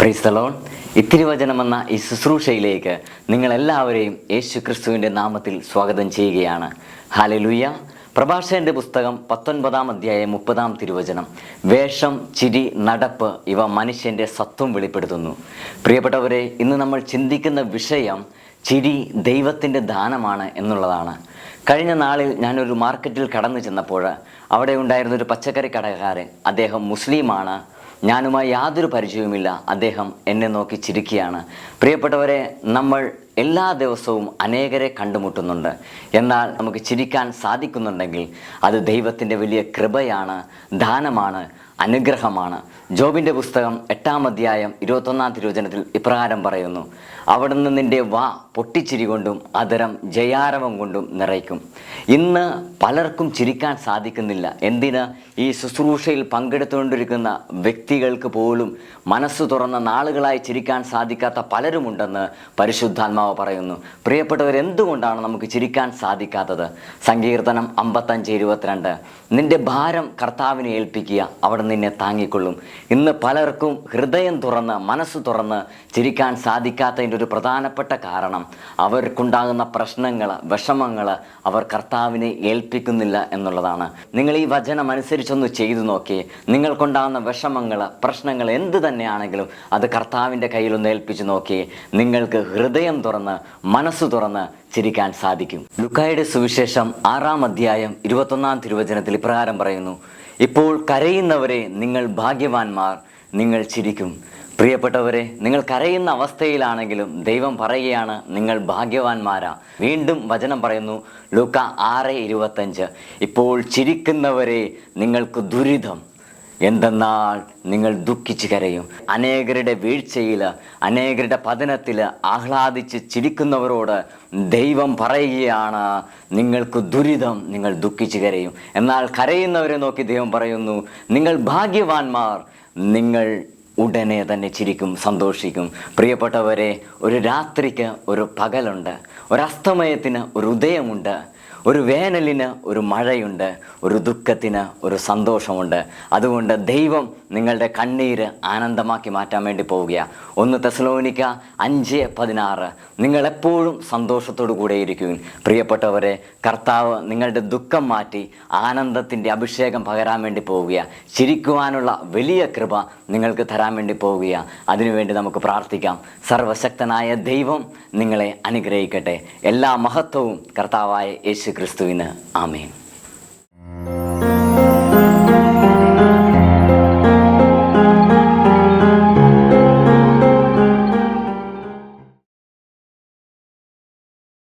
ക്രൈസ്തലോൺ ഇത്തിരി വചനമെന്ന ഈ ശുശ്രൂഷയിലേക്ക് നിങ്ങളെല്ലാവരെയും യേശു ക്രിസ്തുവിന്റെ നാമത്തിൽ സ്വാഗതം ചെയ്യുകയാണ്. ഹാലലുയ്യ പ്രഭാഷകന്റെ പുസ്തകം പത്തൊൻപതാം അധ്യായം മുപ്പതാം തിരുവചനം. വേഷം ചിരി നടപ്പ് ഇവ മനുഷ്യന്റെ സത്വം വെളിപ്പെടുത്തുന്നു. പ്രിയപ്പെട്ടവരെ ഇന്ന് നമ്മൾ ചിന്തിക്കുന്ന വിഷയം ചിരി ദൈവത്തിന്റെ ദാനമാണ് എന്നുള്ളതാണ്. കഴിഞ്ഞ നാളിൽ ഞാനൊരു മാർക്കറ്റിൽ കടന്നു ചെന്നപ്പോൾ അവിടെ ഉണ്ടായിരുന്ന ഒരു പച്ചക്കറി കടക്കാരൻ അദ്ദേഹം മുസ്ലിമാണ് ഞാനുമായി യാതൊരു പരിചയവുമില്ല. അദ്ദേഹം എന്നെ നോക്കി ചിരിക്കുകയാണ്. പ്രിയപ്പെട്ടവരെ നമ്മൾ എല്ലാ ദിവസവും അനേകരെ കണ്ടുമുട്ടുന്നുണ്ട്. എന്നാൽ നമുക്ക് ചിരിക്കാൻ സാധിക്കുന്നുണ്ടെങ്കിൽ അത് ദൈവത്തിന്റെ വലിയ കൃപയാണ് ദാനമാണ് അനുഗ്രഹമാണ്. ജോബിന്റെ പുസ്തകം എട്ടാം അധ്യായം ഇരുപത്തൊന്നാം തിരുവചനത്തിൽ ഇപ്രകാരം പറയുന്നു. അവിടുന്ന് നിന്റെ വാ പൊട്ടിച്ചിരി കൊണ്ടും അതരം ജയാരവം കൊണ്ടും നിറയ്ക്കും. ഇന്ന് പലർക്കും ചിരിക്കാൻ സാധിക്കുന്നില്ല. എന്തിന്? ഈ ശുശ്രൂഷയിൽ പങ്കെടുത്തുകൊണ്ടിരിക്കുന്ന വ്യക്തികൾക്ക് പോലും മനസ്സ് തുറന്ന നാളുകളായി ചിരിക്കാൻ സാധിക്കാത്ത പലരുമുണ്ടെന്ന് പരിശുദ്ധാത്മാവ് പറയുന്നു. പ്രിയപ്പെട്ടവർ എന്തുകൊണ്ടാണ് നമുക്ക് ചിരിക്കാൻ സാധിക്കാത്തത്? സങ്കീർത്തനം അമ്പത്തഞ്ച് ഇരുപത്തിരണ്ട്. നിന്റെ ഭാരം കർത്താവിനെ ഏൽപ്പിക്കുക അവിടെ നിന്നെ താങ്ങിക്കൊള്ളും. ഇന്ന് പലർക്കും ഹൃദയം തുറന്ന് മനസ്സ് തുറന്ന് ചിരിക്കാൻ സാധിക്കാത്തതിന്റെ ഒരു പ്രധാനപ്പെട്ട കാരണം അവർക്കുണ്ടാകുന്ന പ്രശ്നങ്ങൾ വിഷമങ്ങൾ അവർ കർത്താവിനെ ഏൽപ്പിക്കുന്നില്ല എന്നുള്ളതാണ്. നിങ്ങൾ ഈ വചനം അനുസരിച്ചൊന്ന് ചെയ്തു നോക്കി. നിങ്ങൾക്കുണ്ടാകുന്ന വിഷമങ്ങൾ പ്രശ്നങ്ങൾ എന്ത് തന്നെയാണെങ്കിലും അത് കർത്താവിന്റെ കയ്യിലൊന്ന് ഏൽപ്പിച്ച് നോക്കി. നിങ്ങൾക്ക് ഹൃദയം തുറന്ന് മനസ്സ് തുറന്ന് ചിരിക്കാൻ സാധിക്കും. ലുക്കായുടെ സുവിശേഷം ആറാം അധ്യായം ഇരുപത്തൊന്നാം തിരുവചനത്തിൽ ഇപ്രകാരം പറയുന്നു ഇപ്പോൾ കരയുന്നവരെ നിങ്ങൾ ഭാഗ്യവാന്മാർ നിങ്ങൾ ചിരിക്കും. പ്രിയപ്പെട്ടവരെ നിങ്ങൾ കരയുന്ന അവസ്ഥയിലാണെങ്കിലും ദൈവം പറയുകയാണ് നിങ്ങൾ ഭാഗ്യവാന്മാരാ. വീണ്ടും വചനം പറയുന്നു ലൂക്ക ആറ് ഇരുപത്തഞ്ച്. ഇപ്പോൾ ചിരിക്കുന്നവരെ നിങ്ങൾക്ക് ദുരിതം എന്തെന്നാൽ നിങ്ങൾ ദുഃഖിച്ച് കരയും. അനേകരുടെ വീഴ്ചയിൽ അനേകരുടെ പതനത്തിൽ ആഹ്ലാദിച്ച് ചിരിക്കുന്നവരോട് ദൈവം പറയുകയാണ് നിങ്ങൾക്ക് ദുരിതം നിങ്ങൾ ദുഃഖിച്ച് കരയും. എന്നാൽ കരയുന്നവരെ നോക്കി ദൈവം പറയുന്നു നിങ്ങൾ ഭാഗ്യവാന്മാർ നിങ്ങൾ ഉടനെ തന്നെ ചിരിക്കും സന്തോഷിക്കും. പ്രിയപ്പെട്ടവരെ ഒരു രാത്രിക്ക് ഒരു പകലുണ്ട് ഒരു അസ്തമയത്തിന് ഒരു ഉദയമുണ്ട്. ഒരു വേനലിന് ഒരു മഴയുണ്ട് ഒരു ദുഃഖത്തിന് ഒരു സന്തോഷമുണ്ട്. അതുകൊണ്ട് ദൈവം നിങ്ങളുടെ കണ്ണീര് ആനന്ദമാക്കി മാറ്റാൻ വേണ്ടി പോവുകയാണ് ഒന്ന് തെസലോനിക്ക അഞ്ച് പതിനാറ്. നിങ്ങളെപ്പോഴും സന്തോഷത്തോടു കൂടെ ഇരിക്കും പ്രിയപ്പെട്ടവരെ കർത്താവ് നിങ്ങളുടെ ദുഃഖം മാറ്റി ആനന്ദത്തിന്റെ അഭിഷേകം പകരാൻ വേണ്ടി പോവുകയാണ് ചിരിക്കുവാനുള്ള വലിയ കൃപ നിങ്ങൾക്ക് തരാൻ വേണ്ടി പോവുകയാണ് അതിനുവേണ്ടി നമുക്ക് പ്രാർത്ഥിക്കാം. സർവശക്തനായ ദൈവം നിങ്ങളെ അനുഗ്രഹിക്കട്ടെ. എല്ലാ മഹത്വവും കർത്താവായ യേശു ആമേൻ.